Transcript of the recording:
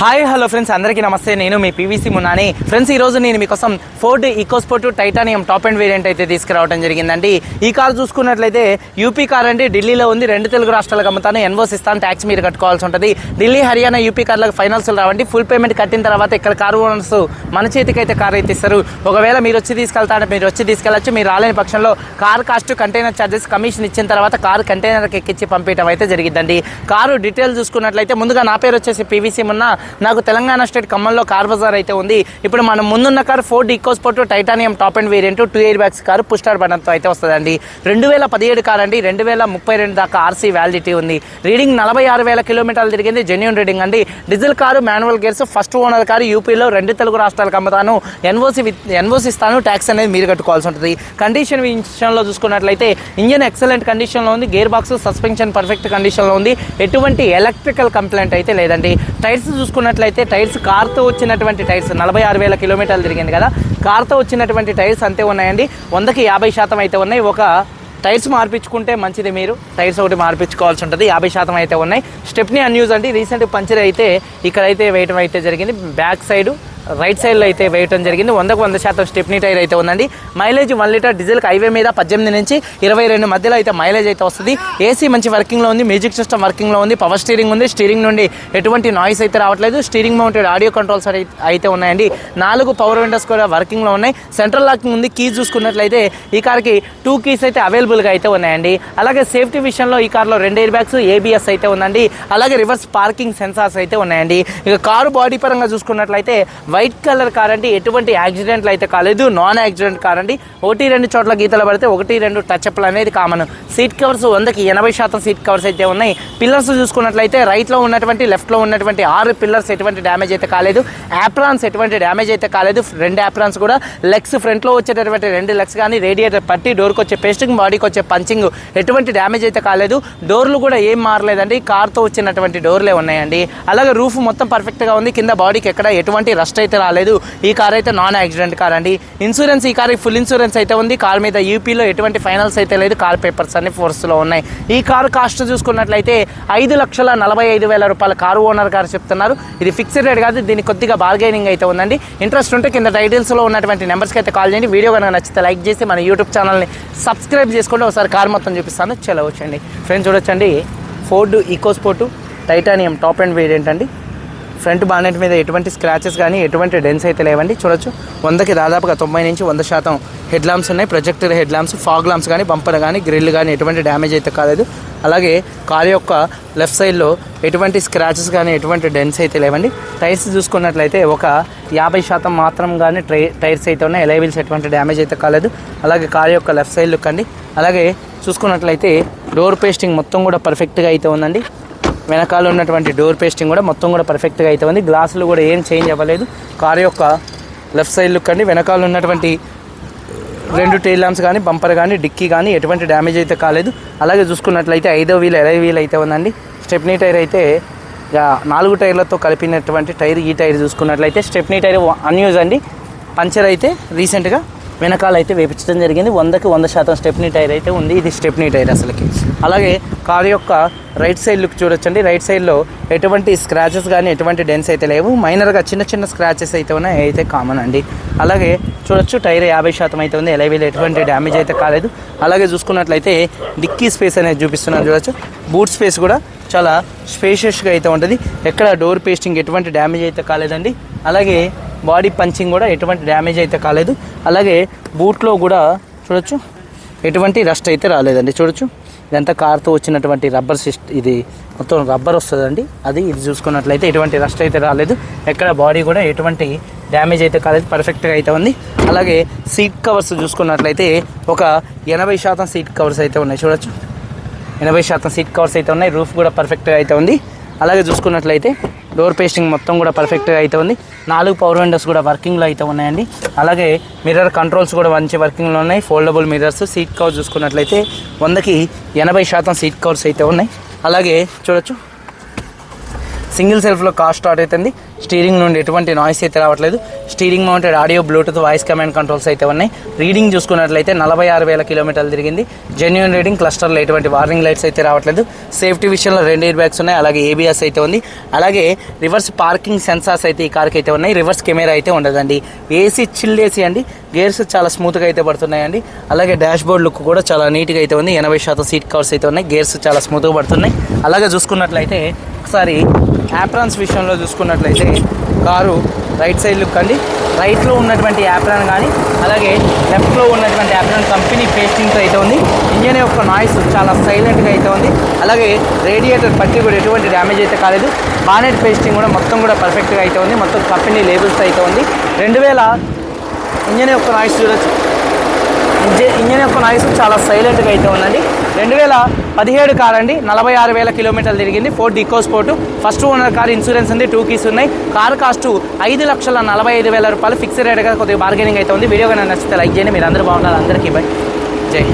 Hi hello friends అందరికీ నమస్తే. నేను మీ పీవీసీ మున్నాని. ఫ్రెండ్స్ ఈ రోజు నేను మీకోసం Ford EcoSport titanium top end variant అయితే తీసుకురావడం జరిగిందండి. ఈ కార్ చూసుకున్నట్లయితే యూపీ కార్ అండి. ఢిల్లీలో ఉంది. రెండు తెలుగు రాష్ట్రాలకు అమ్ముతాను. ఎన్వోస్ ఇస్తాను ట్యాక్స్ మీరు కట్టుకోవాల్సి ఉంటుంది. ఢిల్లీ హర్యానా యూపీ కార్లకు ఫైనల్స్ రావండి. ఫుల్ పేమెంట్ కట్టిన తర్వాత ఇక్కడ కారు ఓనర్స్ మన చేతికి అయితే కార్ అయితే ఇస్తారు. ఒకవేళ మీరు వచ్చి తీసుకెళ్తారంటే మీరు వచ్చి తీసుకెళ్ళచ్చు. మీరు రాలేని పక్షంలో car cost container charges commission ఇచ్చిన తర్వాత కారు కంటైనర్కి ఎక్కించి పంపించడం అయితే జరిగిందండి కారు డీటెయిల్ చూసుకున్నట్లయితే ముందుగా నా పేరు వచ్చేసి పీవీసీ మున్నా. నాకు తెలంగాణ స్టేట్ ఖమ్మంలో కార్ బజార్ అయితే ఉంది. ఇప్పుడు మనం ముందున్న car Ford EcoSport titanium top end variant two air bags car push start బటన్తో అయితే వస్తుందండి. రెండు వేల పదిహేడు కార్ అండి రెండు వేల ముప్పై రెండు దాకా ఆర్సీ వ్యాలిడిటీ ఉంది. రీడింగ్ నలభై ఆరు వేల కిలోమీటర్లు తిరిగింది జెన్యున్ రీడింగ్ అండి. Diesel car manual gears first owner car యూపీలో రెండు తెలుగు రాష్ట్రాలకు అమ్ముతాను. N O C N O C ఇస్తాను ట్యాక్స్ అనేది మీరు కట్టుకోవాల్సి ఉంటుంది. కండిషన్ విషయంలో చూసుకున్నట్లయితే ఇంజన్ ఎక్సలెంట్ కండిషన్లో ఉంది గేర్ బాక్స్ సస్పెన్షన్ పర్ఫెక్ట్ కండిషన్లో ఉంది. ఎటువంటి ఎలక్ట్రికల్ కంప్లైంట్ అయితే లేదండి. టైర్స్ చూసుకున్నట్లయితే టైర్స్ కార్తో వచ్చినటువంటి టైర్స్ నలభై ఆరు వేల కిలోమీటర్లు తిరిగింది కదా. కార్తో వచ్చినటువంటి టైర్స్ అంతే ఉన్నాయండి. వందకి యాభై శాతం అయితే ఉన్నాయి. ఒక టైర్స్ మార్పించుకుంటే మంచిది మీరు. టైర్స్ ఒకటి మార్పించుకోవాల్సి ఉంటుంది. యాభై శాతం అయితే ఉన్నాయి. స్టెప్ని అన్యూజ్ అండి. రీసెంట్ పంచర్ అయితే ఇక్కడైతే వేయటం అయితే జరిగింది. బ్యాక్ సైడ్ రైట్ సైడ్లో అయితే వేయటం జరిగింది. వందకు వంద శాతం స్టెప్నీ టైర్ అయితే ఉందండి. Mileage one litre diesel highway మీద పద్దెనిమిది నుంచి ఇరవై రెండు మధ్యలో అయితే మైలేజ్ అయితే వస్తుంది. ఏసీ మంచి వర్కింగ్లో ఉంది మ్యూజిక్ సిస్టమ్ వర్కింగ్లో ఉంది పవర్ స్టీరింగ్ ఉంది. స్టీరింగ్ నుండి ఎటువంటి నాయిస్ అయితే రావట్లేదు. స్టీరింగ్ మౌంటెడ్ ఆడియో కంట్రోల్స్ అయితే ఉన్నాయండి. నాలుగు పవర్ విండోస్ కూడా వర్కింగ్లో ఉన్నాయి. సెంట్రల్ లాకింగ్ ఉంది. కీస్ చూసుకున్నట్లయితే ఈ కార్కి టూ కీస్ అయితే అవైలబుల్గా అయితే ఉన్నాయండి. అలాగే సేఫ్టీ విషయంలో ఈ కార్లో రెండు ఎయిర్ బ్యాగ్స్ ఏబిఎస్ అయితే ఉందండి. అలాగే రివర్స్ పార్కింగ్ సెన్సార్స్ అయితే ఉన్నాయండి. ఇక కారు బాడీ పరంగా చూసుకున్నట్లయితే వైట్ కలర్ కార్ అంటే ఎటువంటి యాక్సిడెంట్లు అయితే కాలేదు. నాన్ యాక్సిడెంట్ కార్ అండి. ఒకటి రెండు చోట్ల గీతలు పడితే ఒకటి రెండు టచ్అప్లు అనేది కామన్ సీట్ కవర్స్ వందకి ఎనభై శాతం సీట్ కవర్స్ అయితే ఉన్నాయి. పిల్లర్స్ చూసుకున్నట్లయితే రైట్లో ఉన్నటువంటి లెఫ్ట్లో ఉన్నటువంటి ఆరు పిల్లర్స్ ఎటువంటి డ్యామేజ్ అయితే కాలేదు. యాప్రాన్స్ ఎటువంటి డ్యామేజ్ అయితే కాలేదు. రెండు యాప్రాన్స్ కూడా. లెగ్స్ ఫ్రంట్లో వచ్చేటటువంటి రెండు లెగ్స్ కానీ రేడియేటర్ పట్టి డోర్కి వచ్చే పేస్టింగ్ బాడీకి వచ్చే పంచింగ్ ఎటువంటి డ్యామేజ్ అయితే కాలేదు. డోర్లు కూడా ఏం మారలేదండి. కార్తో వచ్చినటువంటి డోర్లే ఉన్నాయండి. అలాగే రూఫ్ మొత్తం పర్ఫెక్ట్గా ఉంది. కింద బాడీకి ఎక్కడ ఎటువంటి రస్ట్ అయితే రాలేదు. ఈ కార్ అయితే నాన్ యాక్సిడెంట్ కార్ అండి. ఇన్సూరెన్స్ ఈ కార్ ఫుల్ ఇన్సూరెన్స్ అయితే ఉంది. కార్ మీద యూపీలో ఎటువంటి ఫైనల్స్ అయితే లేదు. కార్ పేపర్స్ అన్ని ఫోర్స్లో ఉన్నాయి. ఈ కార్ కాస్ట్ చూసుకున్నట్లయితే ఐదు లక్షల నలభై ఐదు వేల రూపాయల కారు ఓనర్ గారు చెప్తున్నారు. ఇది ఫిక్స్డ్ రేట్ కాదు. దీనికి కొద్దిగా బార్గెనింగ్ అయితే ఉందండి. ఇంట్రెస్ట్ ఉంటే కింద టైటిల్స్లో ఉన్నటువంటి నెంబర్స్కి అయితే కాల్ చేయండి. వీడియో కనుక నచ్చితే లైక్ చేసి మన యూట్యూబ్ ఛానల్ని సబ్స్క్రైబ్ చేసుకోండి. ఒకసారి కార్ మొత్తం చూపిస్తాను. చెలవచ్చండి ఫ్రెండ్స్ చూడొచ్చండి. Ford EcoSport titanium top end variant అండి. ఫ్రంట్ బానెట్ మీద ఎటువంటి స్క్రాచెస్ కానీ ఎటువంటి డెన్స్ అయితే లేవండి. చూడొచ్చు వందకి దాదాపుగా తొంభై నుంచి వంద శాతం హెడ్ ల్యాంప్స్ ఉన్నాయి. Projector head lamps fog lamps కానీ బంపర్ కానీ గ్రిల్ కానీ ఎటువంటి డ్యామేజ్ అయితే కాలేదు. అలాగే కారు యొక్క లెఫ్ట్ సైడ్లో ఎటువంటి స్క్రాచెస్ కానీ ఎటువంటి డెన్స్ అయితే లేవండి. టైర్స్ చూసుకున్నట్లయితే ఒక యాభై శాతం మాత్రం కానీ ట్రై టైర్స్ అయితే ఉన్నాయి. ఎలైవిల్స్ ఎటువంటి డ్యామేజ్ అయితే కాలేదు. అలాగే కారు యొక్క లెఫ్ట్ సైడ్ లుక్ అండి. అలాగే చూసుకున్నట్లయితే డోర్ పేస్టింగ్ మొత్తం కూడా పర్ఫెక్ట్గా అయితే ఉందండి. వెనకాల ఉన్నటువంటి డోర్ పేస్టింగ్ కూడా మొత్తం కూడా పర్ఫెక్ట్గా అయితే ఉంది గ్లాసులు కూడా ఏం చేంజ్ అవ్వలేదు. కారు యొక్క లెఫ్ట్ సైడ్ లుక్ అండి. వెనకాల ఉన్నటువంటి రెండు టైల్ ల్యాంప్స్ కానీ బంపర్ కానీ డిక్కీ కానీ ఎటువంటి డ్యామేజ్ అయితే కాలేదు. అలాగే చూసుకున్నట్లయితే ఐదో వీల్ ఇరవై వీల్ అయితే ఉందండి. స్టెప్నీ టైర్ అయితే ఇక నాలుగు టైర్లతో కలిపినటువంటి టైర్ ఈ టైర్ చూసుకున్నట్లయితే స్టెప్నీ టైర్ అన్యూజ్ అండి. పంచర్ అయితే రీసెంట్గా వెనకాల అయితే వేపించడం జరిగింది. వందకి వంద శాతం స్టెప్నీ టైర్ అయితే ఉంది. ఇది స్టెప్నీ టైర్ అసలుకి. అలాగే కారు యొక్క రైట్ సైడ్ లుక్ చూడొచ్చండి. రైట్ సైడ్లో ఎటువంటి స్క్రాచెస్ కానీ ఎటువంటి డెన్స్ అయితే లేవు. మైనర్గా చిన్న చిన్న స్క్రాచెస్ అయితే ఉన్నాయి. అయితే కామన్ అండి. అలాగే చూడొచ్చు టైర్ యాభై శాతం అయితే ఉంది. ఎలైవీలో ఎటువంటి డ్యామేజ్ అయితే కాలేదు. అలాగే చూసుకున్నట్లయితే డిక్కీ స్పేస్ అనేది చూపిస్తున్నాను చూడొచ్చు. బూట్ స్పేస్ కూడా చాలా స్పేషియస్గా అయితే ఉంటుంది. ఎక్కడ డోర్ పేస్టింగ్ ఎటువంటి డ్యామేజ్ అయితే కాలేదండి. అలాగే బాడీ పంచింగ్ కూడా ఎటువంటి డ్యామేజ్ అయితే కాలేదు. అలాగే బూట్లో కూడా చూడొచ్చు ఎటువంటి రస్ట్ అయితే రాలేదండి. చూడొచ్చు ఇదంతా కార్తో వచ్చినటువంటి రబ్బర్ సిస్ట్ ఇది మొత్తం రబ్బర్ వస్తుందండి. అది ఇది చూసుకున్నట్లయితే ఎటువంటి రస్ట్ అయితే రాలేదు. ఎక్కడ బాడీ కూడా ఎటువంటి డ్యామేజ్ అయితే కాలేదు పర్ఫెక్ట్గా అయితే ఉంది. అలాగే సీట్ కవర్స్ చూసుకున్నట్లయితే ఒక ఎనభై శాతం సీట్ కవర్స్ అయితే ఉన్నాయి. చూడొచ్చు ఎనభై శాతం సీట్ కవర్స్ అయితే ఉన్నాయి. రూఫ్ కూడా పర్ఫెక్ట్గా అయితే ఉంది. అలాగే చూసుకున్నట్లయితే డోర్ పేస్టింగ్ మొత్తం కూడా పర్ఫెక్ట్గా అయితే ఉంది. నాలుగు పవర్ విండోస్ కూడా వర్కింగ్లో అయితే ఉన్నాయండి. అలాగే మిర్రర్ కంట్రోల్స్ కూడా మంచి వర్కింగ్లో ఉన్నాయి. ఫోల్డబుల్ మిర్రర్స్ సీట్ కవర్ చూసుకున్నట్లయితే వందకి ఎనభై శాతం సీట్ కవర్స్ అయితే ఉన్నాయి. అలాగే చూడొచ్చు. సింగిల్ సెల్ఫ్లో కార్ స్టార్ట్ అవుతుంది స్టీరింగ్ నుండి ఎటువంటి నాయిస్ అయితే రావట్లేదు. Steering mounted audio Bluetooth voice command controls అయితే ఉన్నాయి. రీడింగ్ చూసుకున్నట్లయితే నలభై ఆరు వేల కిలోమీటర్లు తిరిగింది. జెన్యున్ రీడింగ్ క్లస్టర్లో ఎటువంటి వార్నింగ్ లైట్స్ అయితే రావట్లేదు. సేఫ్టీ విషయంలో రెండు ఎయిర్ బ్యాగ్స్ ఉన్నాయి. అలాగే ఏబిఎస్ అయితే ఉంది. అలాగే రివర్స్ పార్కింగ్ సెన్సార్స్ అయితే ఈ కార్కి అయితే ఉన్నాయి. రివర్స్ కెమెరా అయితే ఉండదండి. ఏసీ చిల్ ఏసీ అండి. గేర్స్ చాలా స్మూత్గా అయితే పడుతున్నాయండి. అలాగే డాష్ బోర్డ్ లుక్ కూడా చాలా నీట్గా అయితే ఉంది. ఎనభై శాతం సీట్ కవర్స్ అయితే ఉన్నాయి. గేర్స్ చాలా స్మూత్గా పడుతున్నాయి. అలాగే చూసుకున్నట్లయితే ఒకసారి యాప్రాన్స్ విషయంలో చూసుకున్నట్లయితే కారు రైట్ సైడ్ లుక్ అండి. రైట్లో ఉన్నటువంటి యాప్రాన్ కానీ అలాగే లెఫ్ట్లో ఉన్నటువంటి యాప్రాన్ కంపెనీ పేస్టింగ్తో అయితే ఉంది. ఇంజన్ యొక్క నాయిస్ చాలా సైలెంట్గా అయితే ఉంది. అలాగే రేడియేటర్ పట్టి కూడా ఎటువంటి డ్యామేజ్ అయితే కాలేదు. బానెట్ పేస్టింగ్ కూడా మొత్తం కూడా పర్ఫెక్ట్గా అయితే ఉంది. మొత్తం కంపెనీ లేబుల్స్ అయితే ఉంది. రెండు వేల ఇంజన్ యొక్క నాయిస్ చూడొచ్చు. ఇంజన్ ఇంజన్ యొక్క నాయిస్ చాలా సైలెంట్గా అయితే ఉందండి. రెండు వేల పదిహేడు కార్ అండి నలభై ఆరు వేల కిలోమీటర్లు తిరిగింది Ford EcoSport first owner car insurance ఉంది టూ కీస్ ఉన్నాయి. కార్ కాస్ట్ ఐదు లక్షల నలభై ఐదు వేల రూపాయలు ఫిక్స్డ్ రేట్గా కొద్దిగా బార్గెనింగ్ అయితే ఉంది. వీడియో కానీ నచ్చితే లైక్ చేయండి. మీరు అందరూ బాగున్నారు అందరికీ బై జై